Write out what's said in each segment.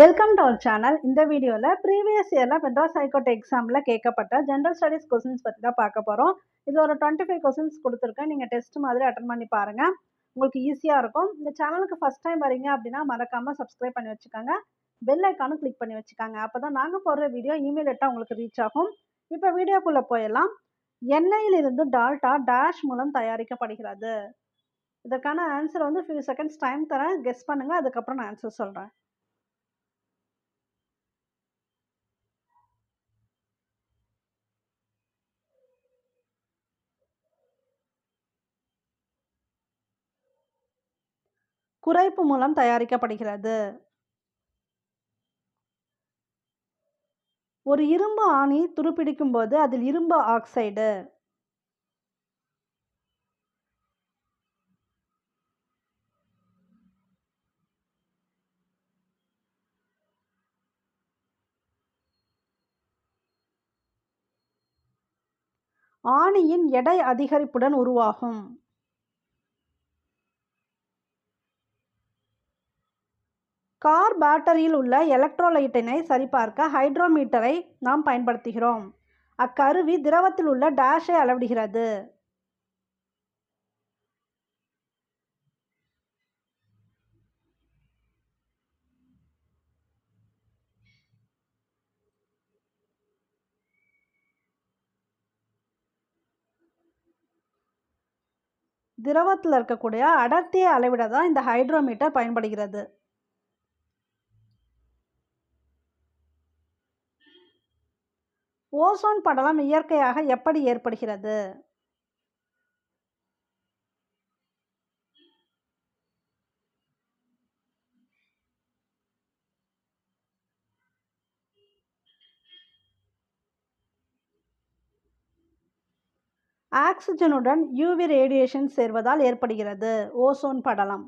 Welcome to our channel இந்த வீடியோவில் previous இயரில் மெட்ராஸ் ஹைகோர்ட் எக்ஸாமில் கேட்கப்பட்ட ஜென்ரல் ஸ்டடீஸ் கொஸ்டின்ஸ் பற்றி தான் பார்க்க போகிறோம் இது ஒரு டுவெண்ட்டி ஃபைவ் கொஸ்டின்ஸ் கொடுத்துருக்கேன். நீங்கள் டெஸ்ட் மாதிரி அட்டன் பண்ணி பாருங்கள் உங்களுக்கு ஈஸியாக இருக்கும். இந்த சேனலுக்கு ஃபஸ்ட் டைம் வரீங்க அப்படின்னா மறக்காமல் சப்ஸ்கிரைப் பண்ணி வச்சுக்கோங்க. பெல் ஐக்கானும் கிளிக் பண்ணி வச்சுக்கோங்க. அப்போ தான் நாங்கள் போடுற வீடியோ இமீடியட்டாக உங்களுக்கு ரீச் ஆகும். இப்போ வீடியோக்குள்ளே போயிடலாம். எண்ணெயிலிருந்து டால்டா டேஷ் மூலம் தயாரிக்கப்படுகிறது. இதற்கான ஆன்சர் வந்து ஃபியூ செகண்ட்ஸ் டைம் தரேன். கெஸ் பண்ணுங்கள் அதுக்கப்புறம் நான் ஆன்சர் சொல்கிறேன் குறைப்பு மூலம் தயாரிக்கப்படுகிறது. ஒரு இரும்பு ஆணி துருப்பிடிக்கும் போது அதில் இரும்பு ஆக்சைடு. ஆணியின் எடை அதிகரிப்புடன் உருவாகும். கார் பேட்டரியில் உள்ள எலக்ட்ரோலைட்டினை சரிபார்க்க ஹைட்ரோமீட்டரை நாம் பயன்படுத்துகிறோம். அக்கருவி திரவத்தில் உள்ள டேஷை அளவிடுகிறது. திரவத்தில் இருக்கக்கூடிய அடர்த்தியை அளவிட தான் இந்த ஹைட்ரோமீட்டர் பயன்படுகிறது. ஓசோன் படலம் இயற்கையாக எப்படி ஏற்படுகிறது? ஆக்சிஜனுடன் யூவி ரேடியேஷன் சேர்வதால் ஏற்படுகிறது. ஓசோன் படலம்.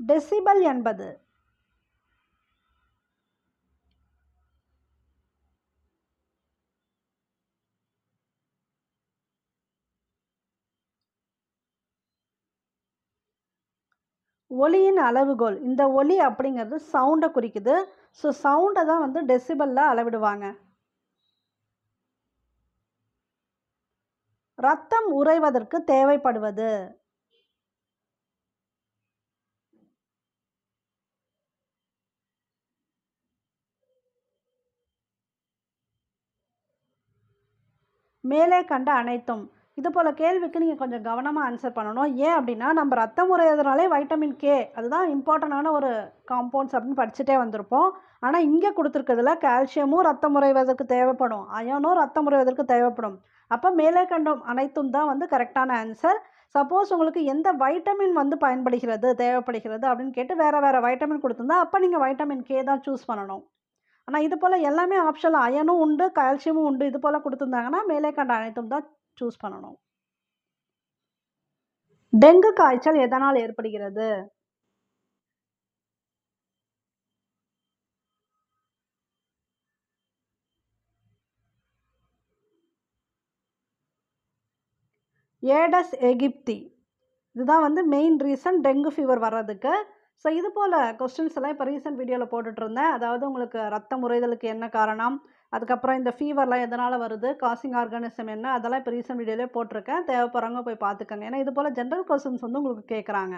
டெசிபல் என்பது ஒலியின் அளவுகோல். இந்த ஒலி அப்படிங்கிறது சவுண்டை குறிக்குது. ஸோ சவுண்டை தான் வந்து டெசிபலில் அளவிடுவாங்க. ரத்தம் உறைவதற்கு தேவைப்படுவது. மேலே கண்ட அனைத்தும். இது போல் கேள்விக்கு நீங்கள் கொஞ்சம் கவனமாக ஆன்சர் பண்ணணும். ஏன் அப்படின்னா நம்ம ரத்தம் உறையிறதுனாலே வைட்டமின் கே அதுதான் இம்பார்ட்டண்டான ஒரு காம்பவுண்ட்ஸ் அப்படின்னு படிச்சுட்டே வந்திருப்போம். ஆனால் இங்கே கொடுத்துருக்கிறதுல கால்சியமும் ரத்தம் உறைவதற்கு தேவைப்படும். அயனும் ரத்தம் உறைவதற்கு தேவைப்படும். அப்போ மேலே கண்டம் அனைத்தும் தான் வந்து கரெக்டான ஆன்சர் சப்போஸ் உங்களுக்கு எந்த வைட்டமின் வந்து பயன்படுகிறது தேவைப்படுகிறது அப்படின்னு கேட்டு வேறு வேறு வைட்டமின் கொடுத்துருந்தா அப்போ நீங்கள் வைட்டமின் கே தான் சூஸ் பண்ணணும். ஆனால் இது போல் எல்லாமே ஆப்ஷனில் அயனும் உண்டு கால்சியமும் உண்டு இது போல் கொடுத்துருந்தாங்கன்னா மேலே கண்ட அனைத்தும் தான் சூஸ் பண்ணணும். டெங்கு காய்ச்சல் எதனால் ஏற்படுகிறது? Aedes aegypti. இதுதான் வந்து மெயின் ரீசன் டெங்கு ஃபீவர் வர்றதுக்கு. ஸோ இது போல் கொஸ்டின்ஸ் எல்லாம் இப்போ ரீசெண்ட் வீடியோவில் போட்டுட்ருந்தேன் அதாவது உங்களுக்கு ரத்த முறைதலுக்கு என்ன காரணம்? அதுக்கப்புறம் இந்த ஃபீவர்லாம் எதனால் வருது? காசிங் ஆர்கானிசம் என்ன? அதெல்லாம் இப்போ ரீசெண்ட் வீடியோலேயே போட்டிருக்கேன். தேவைப்படுறவங்க போய் பார்த்துக்கோங்க. ஏன்னா இது போல் ஜென்ரல் கொஸ்டின்ஸ் வந்து உங்களுக்கு கேட்குறாங்க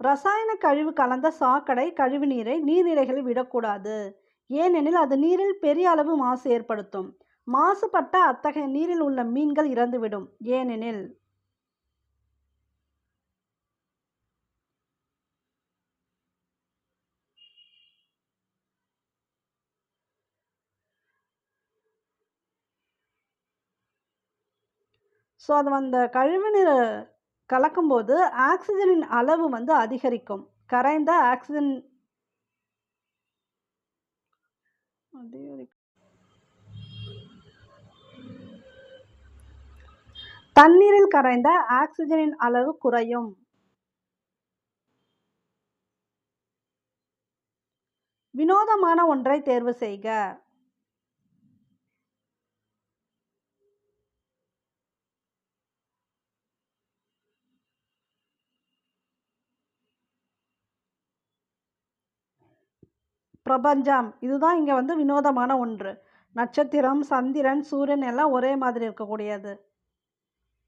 ரசாயன கழிவு கலந்த சாக்கடை கழிவு நீரை நீர்நிலைகளில் விடக்கூடாது. ஏனெனில் அது நீரில் பெரிய அளவு மாசு ஏற்படுத்தும். மாசுபட்ட அத்தகைய நீரில் உள்ள மீன்கள் இறந்துவிடும். ஏனெனில் ஸோ அது அந்த கழிவுநீர் கலக்கும்போது ஆக்சிஜனின் அளவு வந்து அதிகரிக்கும். கரைந்த ஆக்சிஜன் அதிகரிக்கும் தண்ணீரில் கரைந்த ஆக்சிஜனின் அளவு குறையும். வினோதமான ஒன்றை தேர்வு செய்க. பிரபஞ்சம். இதுதான் இங்கே வந்து வினோதமான ஒன்று. நட்சத்திரம் சந்திரன் சூரியன் எல்லாம் ஒரே மாதிரி இருக்கக்கூடியது.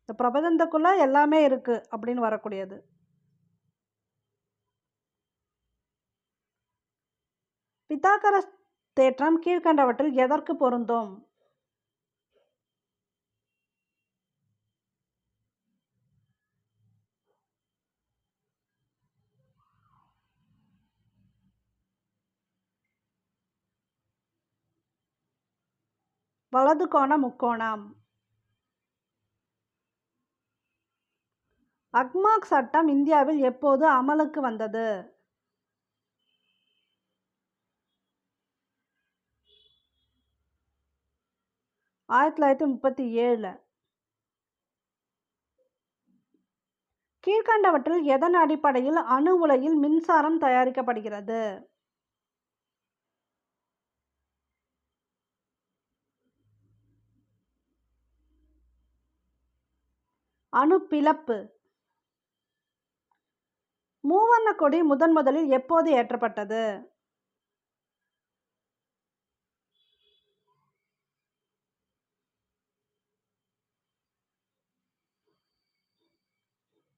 இந்த பிரபஞ்சத்துக்குள்ளே எல்லாமே இருக்குது அப்படின்னு வரக்கூடியது. பித்தாகரஸ் தேற்றம் கீழ்கண்டவற்றில் எதற்கு பொருந்தும்? வலது கோண முக்கோணம். அக்மாக் சட்டம் இந்தியாவில் எப்போது அமலுக்கு வந்தது? ஆயிரத்தி தொள்ளாயிரத்தி முப்பத்தி ஏழு. கீழ்கண்டவற்றில் எதன் அடிப்படையில் அணு உலையில் மின்சாரம் தயாரிக்கப்படுகிறது? அணுப்பிழப்பு. மூவண்ண கொடி முதன் முதலில் எப்போது ஏற்றப்பட்டது?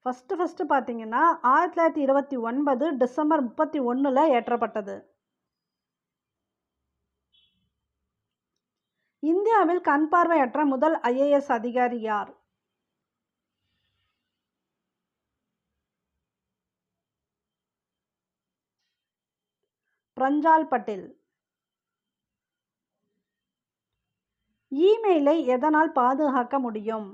ஃபஸ்ட்டு ஃபஸ்ட்டு பார்த்தீங்கன்னா ஆயிரத்தி தொள்ளாயிரத்தி இருபத்தி ஒன்பது டிசம்பர் முப்பத்தி ஒன்றில் ஏற்றப்பட்டது. இந்தியாவில் கண் பார்வையற்ற முதல் ஐஏஎஸ் அதிகாரி யார்? பிரஞ்சால் பட்டேல். இமெயிலை எதனால் பாதுகாக்க முடியும்?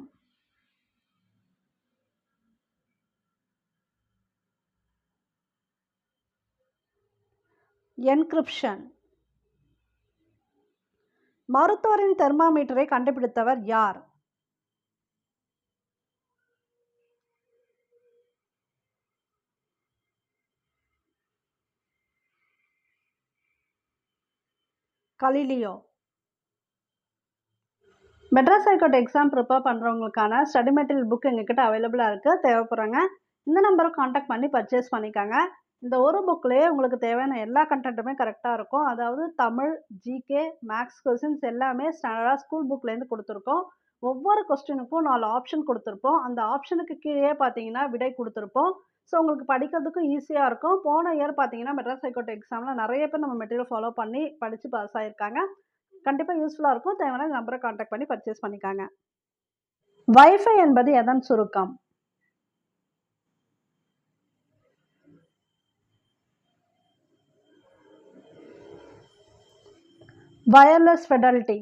என்கிரிப்ஷன். மருத்துவரின் தெர்மாமீட்டரை கண்டுபிடித்தவர் யார்? Galileo Madras high court exam prepare பண்ணுறவங்களுக்கான study material book எங்ககிட்ட அவைலபிளாக இருக்குது தேவைப்படுறாங்க இந்த நம்பருக்கு காண்டாக்ட் பண்ணி பர்ச்சேஸ் பண்ணிக்கோங்க. இந்த ஒரு புக்லேயே உங்களுக்கு தேவையான எல்லா கண்டென்ட்டுமே கரெக்டாக இருக்கும். அதாவது தமிழ் ஜிகே மேக்ஸ் கொஸ்டின்ஸ் எல்லாமே ஸ்டாண்டர்டாக ஸ்கூல் புக்லேருந்து கொடுத்துருக்கோம். ஒவ்வொரு கொஸ்டினுக்கும் நாலு ஆப்ஷன் கொடுத்துருப்போம். அந்த ஆப்ஷனுக்கு கீழே பார்த்தீங்கன்னா விடை கொடுத்துருப்போம். ஸோ உங்களுக்கு படிக்கிறதுக்கும் ஈஸியாக இருக்கும். போன இயர் பார்த்தீங்கன்னா மெட்ராஸ் ஹைகோர்ட் எக்ஸாமில் நிறைய பேர் நம்ம மெட்டீரியல் ஃபாலோ பண்ணி படித்து பாஸ் ஆகியிருக்காங்க கண்டிப்பாக யூஸ்ஃபுல்லாக இருக்கும். தேவையான நம்பரை காண்டாக்ட் பண்ணி பர்ச்சேஸ் பண்ணிக்காங்க. வைஃபை என்பது எதன் சுருக்கம்? வயர்லெஸ் ஃபெடலிட்டி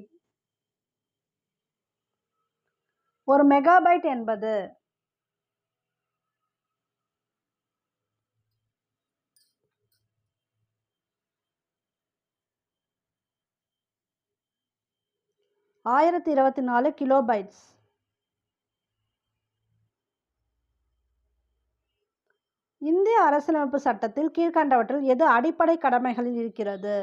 ஒரு மெகாபைட் என்பது ஆயிரத்தி இருபத்தி நாலு கிலோபைட்ஸ் இந்திய அரசியலமைப்பு சட்டத்தில் கீழ்கண்டவற்றில் எது அடிப்படை கடமைகளில் இருக்கிறது?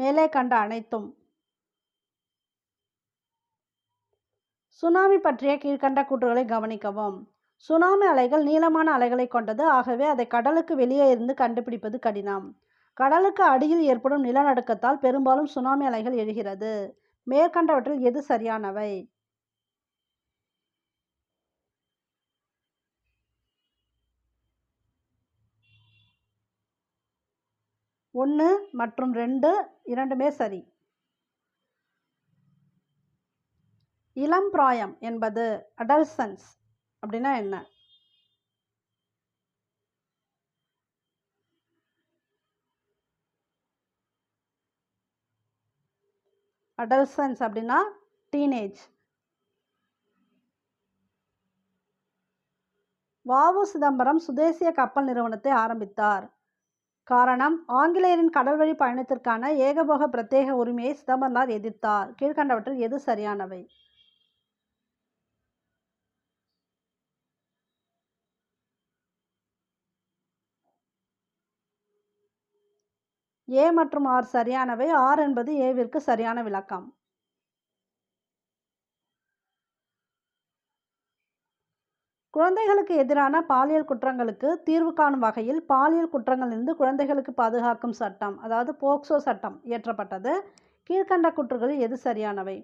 மேலே கண்ட அனைத்தும். சுனாமி பற்றிய கீழ்கண்ட கூற்றுகளை கவனிக்கவும். சுனாமி அலைகள் நீளமான அலைகளை கொண்டது. ஆகவே அதை கடலுக்கு வெளியே இருந்து கண்டுபிடிப்பது கடினம். கடலுக்கு அடியில் ஏற்படும் நிலநடுக்கத்தால் பெரும்பாலும் சுனாமி அலைகள் எழுகிறது. மேற்கண்டவற்றில் எது சரியானவை? ஒன்று மற்றும் ரெண்டு இரண்டுமே சரி. இளம் பிராயம் என்பது அடல்சன்ஸ் அப்படின்னா என்ன? அடல்சன்ஸ் அப்படின்னா டீனேஜ் வாவு சிதம்பரம் சுதேசிய கப்பல் நிறுவனத்தை ஆரம்பித்தார். காரணம் ஆங்கிலேயரின் கடல்வழி பயணத்திற்கான ஏகபோக பிரத்யேக உரிமையை சிதம்பரனார் எதிர்த்தார். கீழ்கண்டவற்றில் எது சரியானவை? ஏ மற்றும் ஆர் சரியானவை? ஆர் என்பது ஏவிற்கு சரியான விளக்கம். குழந்தைகளுக்கு எதிரான பாலியல் குற்றங்களுக்கு தீர்வு காணும் வகையில் பாலியல் குற்றங்களிலிருந்து குழந்தைகளுக்கு பாதுகாக்கும் சட்டம் அதாவது போக்சோ சட்டம் இயற்றப்பட்டது. கீழ்கண்ட குற்றங்களில் எது சரியானவை?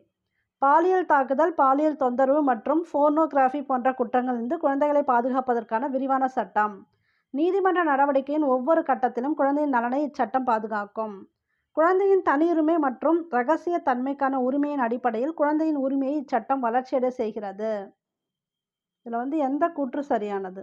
பாலியல் தாக்குதல் பாலியல் தொந்தரவு மற்றும் ஃபோர்னோகிராஃபி போன்ற குற்றங்களிலிருந்து குழந்தைகளை பாதுகாப்பதற்கான விரிவான சட்டம். நீதிமன்ற நடவடிக்கையின் ஒவ்வொரு கட்டத்திலும் குழந்தையின் நலனை இச்சட்டம் பாதுகாக்கும். குழந்தையின் தனியுரிமை மற்றும் இரகசிய தன்மைக்கான உரிமையின் அடிப்படையில் குழந்தையின் உரிமையை இச்சட்டம் வளர்ச்சியடை செய்கிறது. இதில் வந்து எந்த கூற்று சரியானது?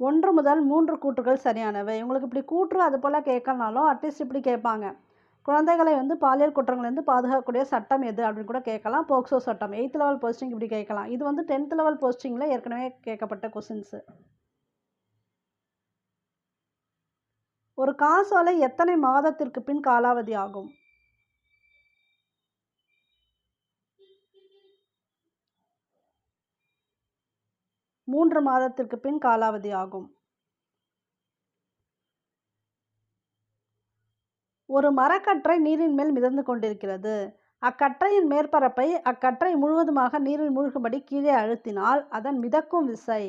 ஒன்று முதல் மூன்று கூற்றுகள் சரியானவை. உங்களுக்கு இப்படி கூற்று அது போல் கேட்கலனாலும் அட்லீஸ்ட் இப்படி கேட்பாங்க. குழந்தைகளை வந்து பாலியல் குற்றங்கள்லேருந்து பாதுகாக்கக்கூடிய சட்டம் எது அப்படின்னு கூட கேட்கலாம். போக்சோ சட்டம். எயித் லெவல் போஸ்டிங் இப்படி கேட்கலாம். இது வந்து டென்த் லெவல் போஸ்டிங்கில் ஏற்கனவே கேட்கப்பட்ட கொஸ்டின்ஸு ஒரு காசோலை எத்தனை மாதத்திற்கு பின் காலாவதி ஆகும்? மூன்று மாதத்திற்கு பின் காலாவதி ஆகும். ஒரு மரக்கற்றை நீரின் மேல் மிதந்து கொண்டிருக்கிறது. அக்கற்றையின் மேற்பரப்பை அக்கற்றை முழுவதுமாக நீரில் மூழ்கும்படி கீழே அழுத்தினால் அதன் மிதக்கும் விசை.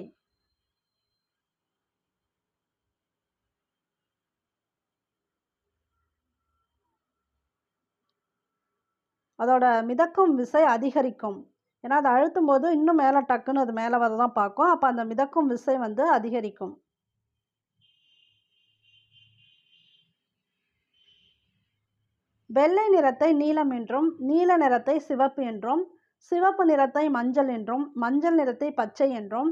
அதோட மிதக்கும் விசை அதிகரிக்கும். ஏன்னா அதை அழுத்தும் போது இன்னும் மேலே டக்குன்னு அது மேலே வரதான் பார்க்கும். அப்போ அந்த மிதக்கும் விசை வந்து அதிகரிக்கும். வெள்ளை நிறத்தை நீலம் என்றும் நீல நிறத்தை சிவப்பு என்றும் சிவப்பு நிறத்தை மஞ்சள் என்றும் மஞ்சள் நிறத்தை பச்சை என்றும்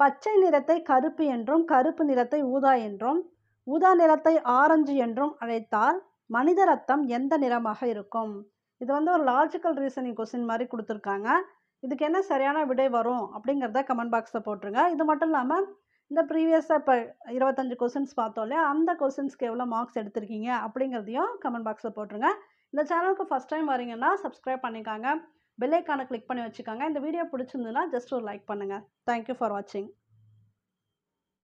பச்சை நிறத்தை கருப்பு என்றும் கருப்பு நிறத்தை ஊதா என்றும் ஊதா நிறத்தை ஆரஞ்சு என்றும் அழைத்தால் மனித ரத்தம் எந்த நிறமாக இருக்கும்? இது வந்து ஒரு லாஜிக்கல் ரீசனிங் கொஸ்டின் மாதிரி கொடுத்துருக்காங்க. இதுக்கு என்ன சரியான விடை வரும் அப்படிங்கிறத கமெண்ட் பாக்ஸில் போட்டுருங்க. இது மட்டும் இல்லாமல் இந்த ப்ரீவியஸாக இப்போ இருபத்தஞ்சு கொஸ்டின்ஸ் பார்த்தோம் இல்லையா அந்த கொஸ்டின்ஸ்க்கு எவ்வளோ மார்க்ஸ் எடுத்திருக்கீங்க அப்படிங்கிறதையும் கமெண்ட் பாக்ஸில் போட்டுருங்க. இந்த சேனலுக்கு ஃபஸ்ட் டைம் வரீங்கன்னா சப்ஸ்கிரைப் பண்ணிக்காங்க. பெல்லைக்கானை கிளிக் பண்ணி வச்சுக்கோங்க. இந்த வீடியோ பிடிச்சிருந்ததுன்னா ஜஸ்ட் ஒரு லைக் பண்ணுங்கள் தேங்க்யூ ஃபார் வாட்சிங்